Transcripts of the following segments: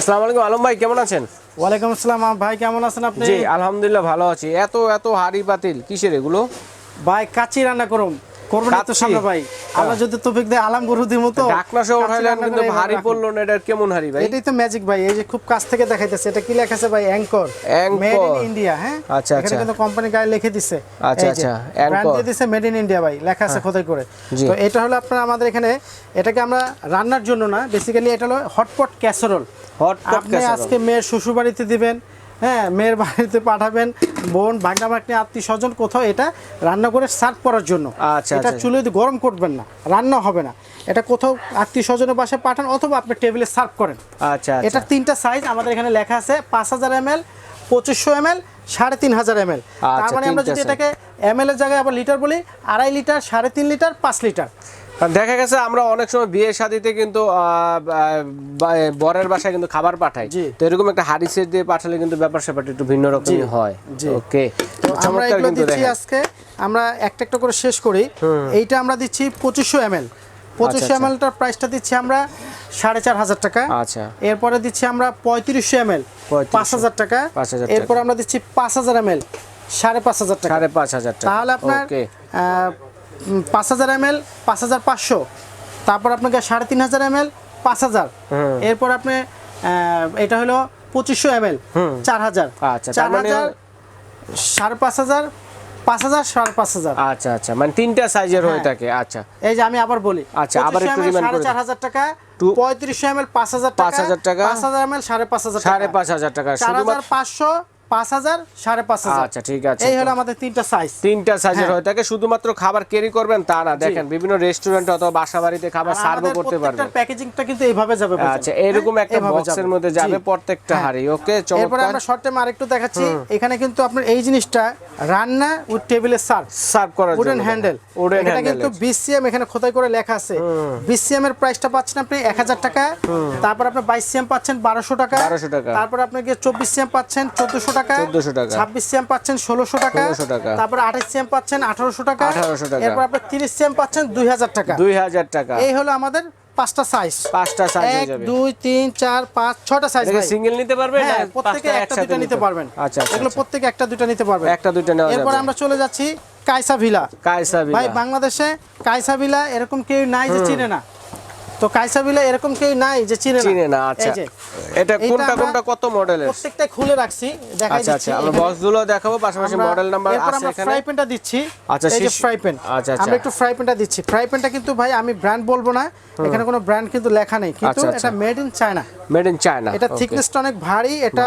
আসসালামু আলাইকুম আলম ভাই কেমন আছেন? ওয়ালাইকুম আসসালাম ভাই কেমন আছেন আপনি? জি আলহামদুলিল্লাহ ভালো আছি। এত এত হাড়ি বাতিল কিসের এগুলো? ভাই কাচি রান্না করুন করবেন তো সামনে ভাই। আল্লাহ যদি তৌফিক দেয় আলাম গরু দিব তো ডাকনা সহ কাচ্চি উঠাইলেন রান্না কিন্তু ভারী পড়ল না এটা কেমন হাড়ি ভাই? এটাই তো ম্যাজিক ভাই এই যে খুব কাছ থেকে দেখাইতেছে। এটা কি লেখা আছে ভাই? অ্যাঙ্কর মেড ইন ইন্ডিয়া হ্যাঁ? আচ্ছা, আচ্ছা। কিন্তু কোম্পানি গায়ে লিখে দিছে। আচ্ছা, আচ্ছা, brand দিয়ে দিছে মেড ইন ইন্ডিয়া ভাই লেখা আছে খোদাই করে। তো এটা হলো আপনার আমাদের এখানে এটাকে আমরা রান্নার জন্য না বেসিক্যালি এটা হলো হটপট ক্যাসারোল হটপট আপনি আজকে মেয়ের শ্বশুর বাড়িতে দিবেন হ্যাঁ মেয়ের বাড়িতে পাঠাবেন বোন ভাগনা ভাগনি আত্মীয় স্বজন কোথাও এটা রান্না করে সার্ভ করার জন্য। আচ্ছা, এটা আচ্ছা। চুলে গরম করবেন না রান্না হবে না। এটা কোথাও আত্মীয় স্বজনের বাসায় পাঠান অথবা আপনি টেবিলে সার্ভ করেন। আচ্ছা এটা আচ্ছা তিনটা সাইজ আমাদের এখানে লেখা আছে পাঁচ হাজার এম এল পঁচিশশো এম এল সাড়ে তিন হাজার এম এল তার আচ্ছা, মানে আমরা যদি এটাকে এম এল এর জায়গায় আবার লিটার বলি আড়াই লিটার সাড়ে তিন লিটার পাঁচ লিটার দেখা গেছে আমরা অনেক সময় বিয়ে শাদিতে কিন্তু বরের বাসায় কিন্তু খাবার পাঠাই। তো এরকম একটা হাড়ি সেট দিয়ে পাঠালে কিন্তু ব্যাপার স্যাপারটা একটু ভিন্ন রকমই হয়। ওকে আমরা এগুলো দিচ্ছি আজকে। আমরা একটা একটা করে শেষ করি। এইটা আমরা দিচ্ছি পঁচিশশো এম এল পঁচিশশো আচ্ছা। এম এলটার প্রাইসটা দিচ্ছি আমরা সাড়ে চার হাজার টাকা। আচ্ছা। এরপরে দিচ্ছি আমরা পঁয়ত্রিশশো এম এল 3500 পাঁচ হাজার টাকা। 5000 টাকা। এরপর আমরা দিচ্ছি পাঁচ হাজার এম এল সাড়ে পাঁচ হাজার টাকা। সাড়ে পাঁচ হাজার টাকা। তাহলে আপনার পাঁচ হাজার এম এল পাঁচ হাজার পাঁচশো। তারপর আপনাকে সাড়ে তিন হাজার এম এল পাঁচ হাজার। এরপর আপনি এটা হলো পঁচিশশো এম এল চার হাজার। আচ্ছা, চার মানে- হাজার সাড়ে পাঁচ হাজার পাঁচ হাজার সাড়ে পাঁচ হাজার। আচ্ছা আচ্ছা মানে তিনটা সাইজের হয়ে হ্যাঁ। থাকে আচ্ছা। এই যে আমি আবার বলি আচ্ছা, আবার একটু সাড়ে করে চার হাজার টাকা পঁয়ত্রিশশো এম এল পাঁচ হাজার টাকা 5,000 টাকা। পাঁচ হাজার এম এল সাড়ে পাঁচ হাজার সাড়ে পাঁচ হাজার টাকা চার হাজার পাঁচশো পাঁচ হাজার সাড়ে পাঁচ হাজার। আচ্ছা, ঠিক আছে। এই হলো আমাদের তিনটা সাইজ তিনটা সাইজের হ্যাঁ। থাকে। শুধুমাত্র খাবার ক্যারি করবেন তা না। দেখেন বিভিন্ন রেস্টুরেন্ট অথবা বাসা বাড়িতে খাবার সার্ভও করতে পারবেন। প্যাকেজিংটা কিন্তু এইভাবে যাবে আচ্ছা এরকম একটা বক্সের মধ্যে যাবে প্রত্যেকটা। হাড়ি। ওকে এরপরে চমৎকার আমরা শর্ট টাইম আরেকটু দেখাচ্ছি। এখানে কিন্তু আপনার এই জিনিসটা রান্না উইথ টেবিলে সার্ভ সার্ভ করার জন্য। উডেন হ্যান্ডেল উডেন এটা হ্যান্ডেল কিন্তু বিসিএম এখানে খোদাই করে লেখা আছে। বিসিএম এর প্রাইসটা পাচ্ছেন আপনি এক হাজার টাকা। তারপর আপনি বাইশ সিএম পাচ্ছেন বারোশো টাকা। 1200 টাকা। তারপর আপনি সিএম পাচ্ছেন টাকা 1400 টাকা। ছাব্বিশ সিএম পাচ্ছেন ষোলোশো টাকা 1600 টাকা। তারপর আঠাশ সিএম পাচ্ছেন আঠারোশো টাকা 1800 টাকা। এরপর আপনি তিরিশ সিএম পাচ্ছেন দুই হাজার টাকা। দুই হাজার টাকা। এই হলো আমাদের পাঁচটা সাইজ পাঁচটা সাইজ এক দুই তিন চার পাঁচ ছটা সাইজ সিঙ্গেল নিতে পারবেন হ্যাঁ প্রত্যেকে একটা দুটো নিতে পারবেন। আচ্ছা আচ্ছা, এগুলো আচ্ছা। প্রত্যেকে একটা দুটো নিতে পারবেন। একটা দুইটা নেওয়া এরপর আমরা চলে যাচ্ছি কাইসা ভিলা। কায়সা ভাই বাংলাদেশে কাইসা ভিলা এরকম কেউ নাই যে চিনে না। তো কাইসা ভিলা এরকম কেউ নাই যে চিনে না। চিনে না আচ্ছা। এটা কোনটা কোনটা কত মডেলের প্রত্যেকটা খুলে রাখছি দেখাই আচ্ছা দিচ্ছি। আচ্ছা আমরা এখানে। বক্সগুলো দেখাবো পাশাপাশি মডেল নাম্বার আছে আমরা ফ্রাই প্যানটা দিচ্ছি। আচ্ছা, এই যে ফ্রাই প্যান আচ্ছা, আচ্ছা। আমরা একটু ফ্রাই প্যানটা দিচ্ছি। ফ্রাই প্যানটা কিন্তু ভাই আমি ব্র্যান্ড বলব না এখানে কোনো ব্র্যান্ড কিন্তু লেখা নেই। কিন্তু আচ্ছা, আচ্ছা। এটা made in China made in China এটা থিকনেসটা অনেক ভারী এটা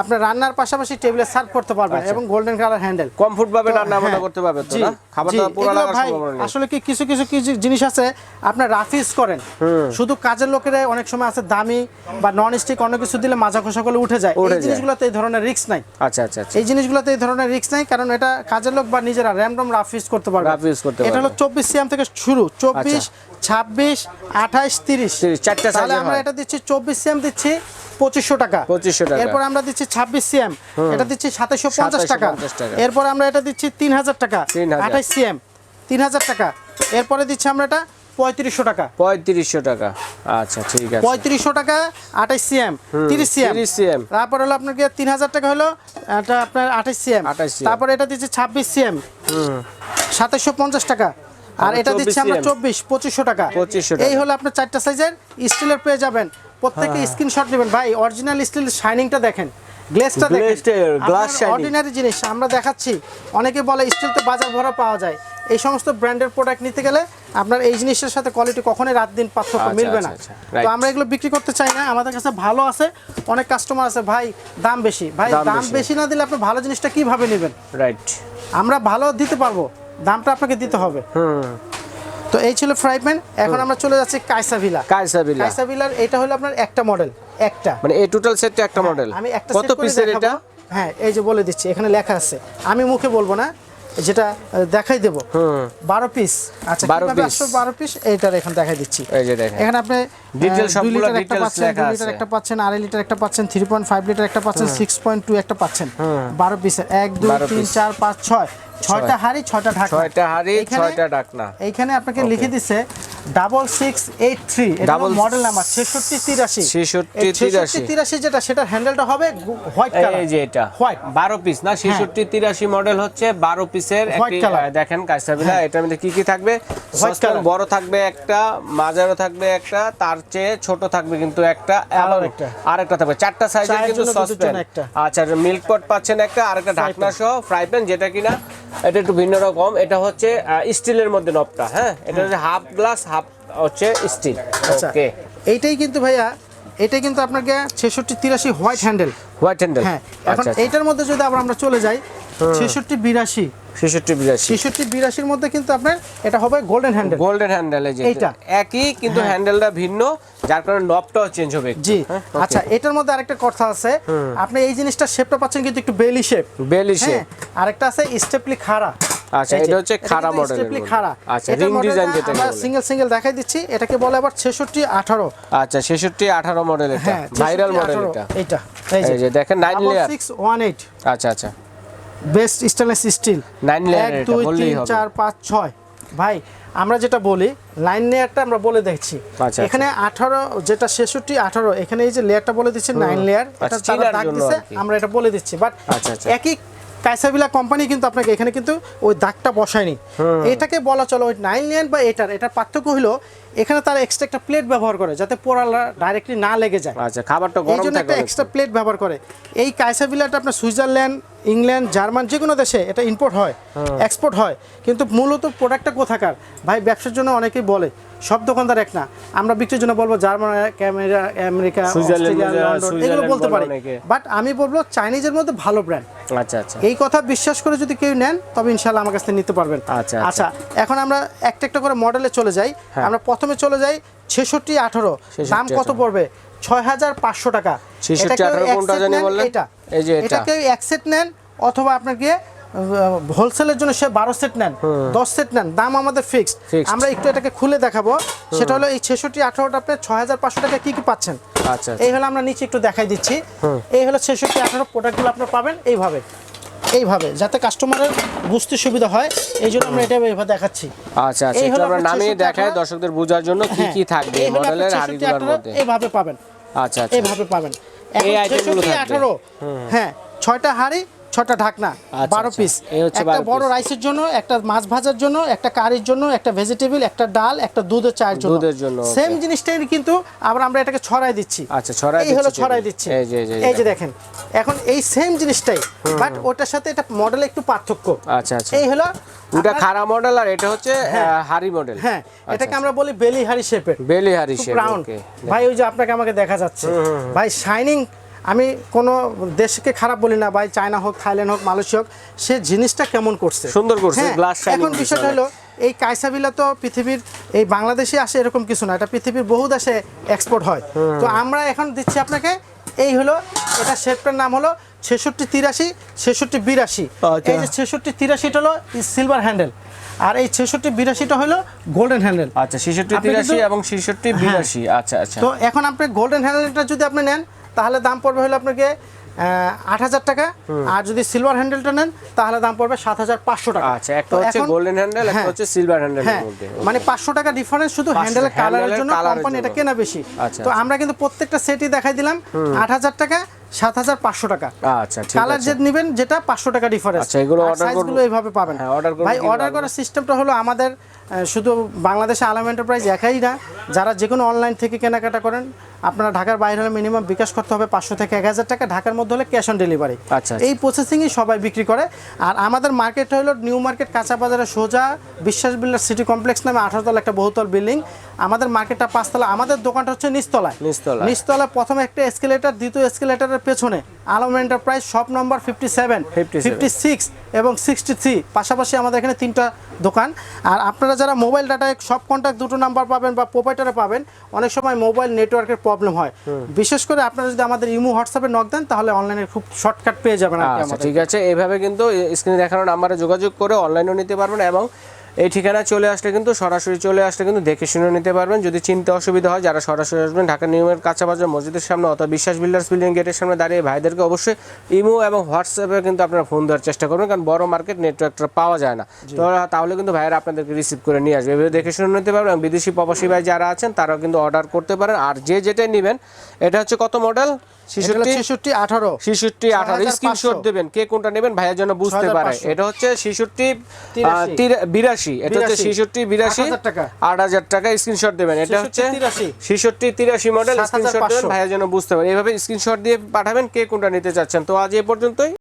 আপনার রান্নার পাশাপাশি টেবিলে সার্ভ করতে পারবেন আচ্ছা। এবং গোল্ডেন কালার হ্যান্ডেল কমফোর্ট ভাবে রান্না বান্না হ্যাঁ, করতে পারবে তো না? খাবার দাবার পুরো লাগার সম্ভাবনা আসলে কি কিছু কিছু কিছু জিনিস আছে আপনার রাফিজ করেন। শুধু কাজের লোকেরা অনেক সময় আছে দামি বা নন স্টিক অন্য কিছু দিলে মাজা খোসা করলে উঠে যায়। এই জিনিসগুলোতে এই ধরনের রিস্ক নাই। আচ্ছা আচ্ছা আচ্ছা। এই জিনিসগুলোতে এই ধরনের রিস্ক নাই কারণ এটা কাজের লোক বা নিজেরা র্যান্ডম রাফ ইউজ করতে পারবে। Rough use করতে পারবে এটা হলো পারবে। চব্বিশ সিএম থেকে শুরু চব্বিশ ছাব্বিশ আঠাইশ তিরিশ। 30, চারটা তাহলে আমরা এটা দিচ্ছি চব্বিশ সিএম দিচ্ছি পঁচিশশো টাকা। 2500 টাকা। এরপর আমরা দিচ্ছি ছাব্বিশ সিএম এটা দিচ্ছি সাতাশশো পঞ্চাশ টাকা। এরপর আমরা এটা দিচ্ছি তিন হাজার টাকা 3000 আঠাইশ সিএম তিন হাজার টাকা। এরপরে দিচ্ছি আমরা এটা পঁয়ত্রিশশো টাকা। পঁয়ত্রিশশো টাকা। আচ্ছা ঠিক আছে। পঁয়ত্রিশশো টাকা আঠাইশ সিএম তিরিশ সিএম। 30 CM তারপর হলো আপনার তিন হাজার টাকা হলো এটা আপনার আঠাইশ সিএম। 28 তারপর এটা দিচ্ছে ছাব্বিশ সিএম। সাতাশশো পঞ্চাশ টাকা। আর এটা দিচ্ছি আমরা চব্বিশ পঁচিশশো টাকা। 2500 টাকা। এই হলো আপনার চারটা সাইজের স্টিলের পেয়ে যাবেন। প্রত্যেকে স্ক্রিনশট নেবেন। ভাই অরিজিনাল স্টিল শাইনিংটা দেখেন। গ্লেসটা দেখেন। Shining। অর্ডিনারি জিনিস আমরা দেখাচ্ছি। অনেকে বলে স্টিল তো বাজার ভরা পাওয়া যায়। এই সমস্ত ব্র্যান্ডের প্রোডাক্ট নিতে গেলে আপনার এই জিনিসের সাথে কোয়ালিটি কখনোই রাত দিন পার্থক্য আচ্ছা, মিলবে না। আচ্ছা, আচ্ছা, right. তো আমরা এগুলো বিক্রি করতে চাই না। আমাদের কাছে ভালো আছে অনেক কাস্টমার আছে। ভাই দাম বেশি। ভাই দাম বেশি। না দিলে আপনি ভালো জিনিসটা কীভাবে নেবেন? রাইট আমরা ভালো দিতে পারব দামটা আপনাকে দিতে হবে। হুম। তো এই ছিল ফ্রাই প্যান এখন আমরা চলে যাচ্ছি কাইসা ভিলা কায়সা বিলা কাইসা ভিলার এটা হলো আপনার একটা মডেল একটা। মানে এই টোটাল সেটটা একটা মডেল আমি একটা কত পিসের এটা? হ্যাঁ এই যে বলে দিচ্ছি এখানে লেখা আছে। আমি মুখে বলব না। যেটা দেখাই দেব। বারো পিস আচ্ছা 12 কীভাবে বারো পিস এইটার এখন দেখাই দিচ্ছি। এখানে আপনি দুই লিটার একটা পাচ্ছেন দুই লিটার একটা পাচ্ছেন আড়াই লিটার একটা পাচ্ছেন থ্রি পয়েন্ট ফাইভ লিটার একটা পাচ্ছেন সিক্স পয়েন্ট টু একটা পাচ্ছেন। বারো পিসের এক দুই তিন চার পাঁচ ছয়। ছয়টা হাড়ি ছয়টা ঢাকা ছয়টা হাড়ি ছয়টা ডাকনা এইখানে আপনাকে লিখে দিচ্ছে double six eight three. Double model number ছেষট্টি তিরাশি। ছেষট্টি তিরাশি। যেটা সেটা হ্যান্ডেলটা হবে হোয়াইট এই যে এটা হোয়াইট বারো পিস না? ছেষট্টি তিরাশি মডেল হচ্ছে বারো পিসের White একটি color. আহ, দেখেন কাইসাবিলা এটার মধ্যে কি কি থাকবে? সসপ্যান বড় থাকবে একটা মাঝারও থাকবে একটা তার চেয়ে ছোট থাকবে কিন্তু একটা এবং একটা। থাকবে চারটা সাইজের কিন্তু সসপ্যান। আচ্ছা মিল্ক পট পাচ্ছেন একটা আরেকটা ঢাকনা সহ ফ্রাই প্যান যেটা কিনা এটা একটু ভিন্ন রকম এটা হচ্ছে স্টিলের মধ্যে নবটা হ্যাঁ? এটা হচ্ছে হাফ গ্লাস হচ্ছে স্টিল আচ্ছা ওকে এইটাই কিন্তু ভাইয়া এটাই কিন্তু আপনাকে ছেষট্টি তিরাশি হোয়াইট হ্যান্ডেল হোয়াইট হ্যান্ডেল হ্যাঁ এখন আচ্ছা এইটার মধ্যে যদি আবার আমরা চলে যাই ছেষট্টি বিরাশি। ছেষট্টি বিরাশি। ছেষট্টি বিরাশির মধ্যে কিন্তু আপনার এটা হবে গোল্ডেন হ্যান্ডেল গোল্ডেন হ্যান্ডেল এইটা। একই কিন্তু হ্যান্ডেলটা ভিন্ন যার কারণে নবটাও চেঞ্জ হবে জি। হ্যাঁ, আচ্ছা এটার মধ্যে আরেকটা কথা আছে। আপনি এই জিনিসটা শেপটা পাচ্ছেন কিন্তু একটু বেলি শেপ বেলি শেপ আরেকটা আছে স্টেপলি খাড়া। আচ্ছা, এটা হচ্ছে খাড়া এর খাড়া। আচ্ছা, ring design যেটাকে আমরা সিঙ্গেল সিঙ্গেল দেখাই দিচ্ছি এটাকে বলে আবার ছেষট্টি আঠারো। আচ্ছা ছেষট্টি আঠারো মডেল এটা। হ্যাঁ ভাইরাল মডেল 18 এটা। এই যে। দেখেন nine layer six one eight আচ্ছা আচ্ছা। Best stainless steel Nine layer এক এটা বললেই হবে। চার পাঁচ ছয়। ভাই আমরা যেটা বলি লাইন লেয়ারটা আমরা বলে দেখছি। আচ্ছা, এখানে আঠারো যেটা ছেষট্টি আঠারো এখানে এই যে লেয়ারটা বলে দিচ্ছে নাইন লেয়ার এটা আচ্ছা, দাগ দিচ্ছে আমরা এটা বলে দিচ্ছি। বাট আচ্ছা, আচ্ছা। কাইসাবিলা কোম্পানি কিন্তু আপনাকে এখানে কিন্তু ওই দাগটা বসায়নি। এটাকে বলা চলো ওই নাইন লেয়ার বা এটার। এটার পার্থক্য হলো এখানে তারা এক্সট্রা একটা প্লেট ব্যবহার করে যাতে পোড়ালা ডাইরেক্টলি না লেগে যায়। আচ্ছা খাবারটা গরম থাকে একটা এক্সট্রা প্লেট ব্যবহার করে। এই কাইসাবিলাটা আপনার সুইজারল্যান্ড ইংল্যান্ড জার্মান যে কোনো দেশে এটা ইম্পোর্ট হয় এক্সপোর্ট হয়। কিন্তু মূলত প্রোডাক্টটা কোথাকার? ভাই ব্যবসার জন্য অনেকেই বলে সব দোকানদার এক না। আমরা বিক্রির জন্য বলব জার্মান ক্যামেরা আমেরিকা এগুলো বলতে পারি। বাট আমি বলব চাইনিজের মধ্যে ভালো ব্র্যান্ড আচ্ছা আচ্ছা। এই কথা বিশ্বাস করে যদি কেউ নেন তবে ইনশাল্লাহ আমার কাছ থেকে নিতে পারবেন। আচ্ছা, আচ্ছা। এখন আমরা একটা একটা করে মডেলে চলে যাই। হ্যাঁ। আমরা প্রথমে চলে যাই ছেষট্টি আঠারো। দাম কত পড়বে? ছয় হাজার পাঁচশো টাকা। এটা কেউ 18 এক কোনটা set জানি নেন, এটা। এই যে এটা। এটা কেউ এক সেট নেন অথবা আপনার গিয়ে হোলসেলের জন্য সে বারো সেট নেন দশ সেট নেন দাম আমাদের ফিক্সড আমরা একটু এটাকে খুলে দেখাবো। সেটা হলো এই ছেষট্টি আঠারোটা আপনি ছয় হাজার পাঁচশো টাকা কি কি পাচ্ছেন? আচ্ছা এই হলো আমরা নিচে একটু দেখাই দিচ্ছি। এই হলো ছেষট্টি আঠারো প্রোডাক্টগুলো আপনারা পাবেন এইভাবে। এইভাবে যাতে কাস্টমারের বুঝতে সুবিধা হয়। এই জন্য আমরা এটা এইভাবে দেখাচ্ছি। আচ্ছা আচ্ছা এই একটু হলো আমরা নামিয়ে দেখাই দর্শকদের বোঝার জন্য কি হ্যাঁ, কি থাকবে এই মডেলের 66 হাড়িগুলোর মধ্যে। এইভাবে পাবেন। আচ্ছা আচ্ছা। এইভাবে পাবেন। এই 66 থাকবে। আঠারো। হ্যাঁ ছয়টা হাড়ি ছটা ঢাকনা আচ্ছা, বারো আচ্ছা। পিস একটা বড় রাইসের জন্য একটা মাছ ভাজার জন্য একটা কারির জন্য একটা ভেজিটেবল একটা ডাল একটা দুধের চায়ের জন্য। দুধের জন্য, সেম জিনিসটাই কিন্তু আবার আমরা এটাকে ছড়াই দিচ্ছি। আচ্ছা, ছড়ায় এই হলো ছড়াই দিচ্ছি। এই যে, দেখেন। এখন এই সেম জিনিসটাই বাট ওটার সাথে এটা মডেল একটু পার্থক্য। আচ্ছা আচ্ছা। এই হলো ওটা খাড়া মডেল আর এটা হচ্ছে আহ, হাড়ি মডেল হ্যাঁ এটাকে আমরা বলি বেলি হাড়ি শেপের বেলি হাড়ি শেপ রাউন্ড ওকে ভাই ওই যে আপনাকে আমাকে দেখা যাচ্ছে। ভাই শাইনিং আমি কোনো দেশকে খারাপ বলি না ভাই চায়না হোক থাইল্যান্ড হোক মালয়েশিয়া হোক সে জিনিসটা কেমন করছে? সুন্দর করছে, হ্যাঁ, এখন বিষয়টা হলো এই কাইসাবিলা তো পৃথিবীর এই বাংলাদেশে আসে এরকম কিছু না এটা পৃথিবীর বহু দেশে এক্সপোর্ট হয়। তো আমরা এখন দিচ্ছি আপনাকে এই হলো এটা শেপটার নাম হলো ছেষট্টি তিরাশি ছেষট্টি বিরাশি। আচ্ছা। এই যে ছেষট্টি তিরাশিটা হলো সিলভার হ্যান্ডেল আর এই ছেষট্টি বিরাশিটা হলো গোল্ডেন হ্যান্ডেল আচ্ছা ছেষট্টি তিরাশি এবং ছেষট্টি বিরাশি আচ্ছা আচ্ছা। তো এখন আপনি গোল্ডেন হ্যান্ডেলটা যদি আপনি নেন তাহলে দাম পড়বে হলো আপনাকে আট হাজার টাকা। আর যদি সিলভার হ্যান্ডেলটা নেন তাহলে দাম পড়বে সাত হাজার পাঁচশো টাকা। আচ্ছা একটা হচ্ছে গোল্ডেন হ্যান্ডেল একটা হ্যাঁ, হচ্ছে সিলভার হ্যান্ডেলের হ্যাঁ। মানে পাঁচশো টাকা ডিফারেন্স শুধু হ্যান্ডেলের কালারের জন্য কোম্পানি এটা কেনা বেশি। আচ্ছা, তো আচ্ছা। আমরা কিন্তু প্রত্যেকটা সেটই দেখাই দিলাম আট হাজার টাকা সাত হাজার পাঁচশো টাকা। আচ্ছা কালার যে নেবেন যেটা পাঁচশো টাকা ডিফারেন্স আচ্ছা, এগুলো করবো- এইভাবে পাবেন। হ্যাঁ, ভাই অর্ডার করার সিস্টেমটা হলো আমাদের শুধু বাংলাদেশে আলম এন্টারপ্রাইজ একাই না যারা যে কোনো অনলাইন থেকে কেনাকাটা করেন আপনারা ঢাকার বাইরে হলে মিনিমাম বিকাশ করতে হবে পাঁচশো থেকে এক হাজার টাকা ঢাকার মধ্যে হলে ক্যাশ অন ডেলিভারি আচ্ছা, এই প্রসেসিংই সবাই বিক্রি করে। আর আমাদের মার্কেট হলো নিউ মার্কেট কাঁচা বাজারে সোজা বিশ্বাস বিল্ডার সিটি কমপ্লেক্স নামে আঠারোতলা একটা বহুতল বিল্ডিং আমাদের মার্কেটটা পাঁচতলা আমাদের দোকানটা হচ্ছে নিচতলায়। নিচতলায়। নিচতলায় প্রথমে একটা এসকেলেটার দ্বিতীয় এসকেলেটারের পেছনে। Alam enterprise shop number fifty seven 57 fifty six এবং সিক্সটি থ্রি পাশাপাশি আমাদের এখানে তিনটা দোকান। আর আপনারা যারা মোবাইল ডাটায় সব কন্ট্যাক্ট দুটো নাম্বার পাবেন বা প্রোপাইটারে পাবেন অনেক সময় মোবাইল নেটওয়ার্কের প্রবলেম হয়। বিশেষ করে আপনারা যদি আমাদের ইমো হোয়াটসঅ্যাপে নক দেন তাহলে অনলাইনে খুব শর্টকাট পেয়ে যাবেন আচ্ছা ঠিক আছে। এইভাবে কিন্তু স্ক্রিনে দেখানো নাম্বারে যোগাযোগ করে অনলাইনেও নিতে পারবেন এবং এই ঠিকানায় চলে আসলে কিন্তু সরাসরি চলে আসলে কিন্তু দেখে শুনে নিতে পারবেন। যদি চিনতে অসুবিধা হয় যারা সরাসরি আসবেন ঢাকা নিয়মের কাঁচা বাজার মসজিদের সামনে অথবা বিশ্বাস বিল্ডার্স বিল্ডিং গেটের সামনে দাঁড়িয়ে ভাইদেরকে অবশ্যই ইমো এবং হোয়াটসঅ্যাপে কিন্তু আপনারা ফোন দেওয়ার চেষ্টা করবেন কারণ বড় মার্কেট নেটওয়ার্কটা পাওয়া যায় না। তো তাহলে কিন্তু ভাইয়েরা আপনাদেরকে রিসিভ করে নিয়ে আসবে। এভাবে দেখে শুনে নিতে পারবেন। এবং বিদেশি প্রবাসী ভাই যারা আছেন তারাও কিন্তু অর্ডার করতে পারেন। আর যে যেটাই নেবেন এটা হচ্ছে কত মডেল ছেষট্টি? আঠারো। ছিষট্টি আঠারো। 6500 স্ক্রিনশট দেবেন কে কোনটা নেবেন ভাইয়ের জন্য বুঝতে পারে। এটা হচ্ছে ছিষট্টি তিরাশি। এটা হচ্ছে 82 ছিষট্টি বিরাশি। 8000 টাকা। আট হাজার টাকা স্ক্রিনশট দেবেন। এটা হচ্ছে 83 ছিষট্টি তিরাশি মডেল স্ক্রিনশট দেবেন 7500 ভাইয়ের জন্য বুঝতে পারে। এভাবে স্ক্রিনশট দিয়ে পাঠাবেন কে কোনটা নিতে চাচ্ছেন। তো আজ এ পর্যন্তই।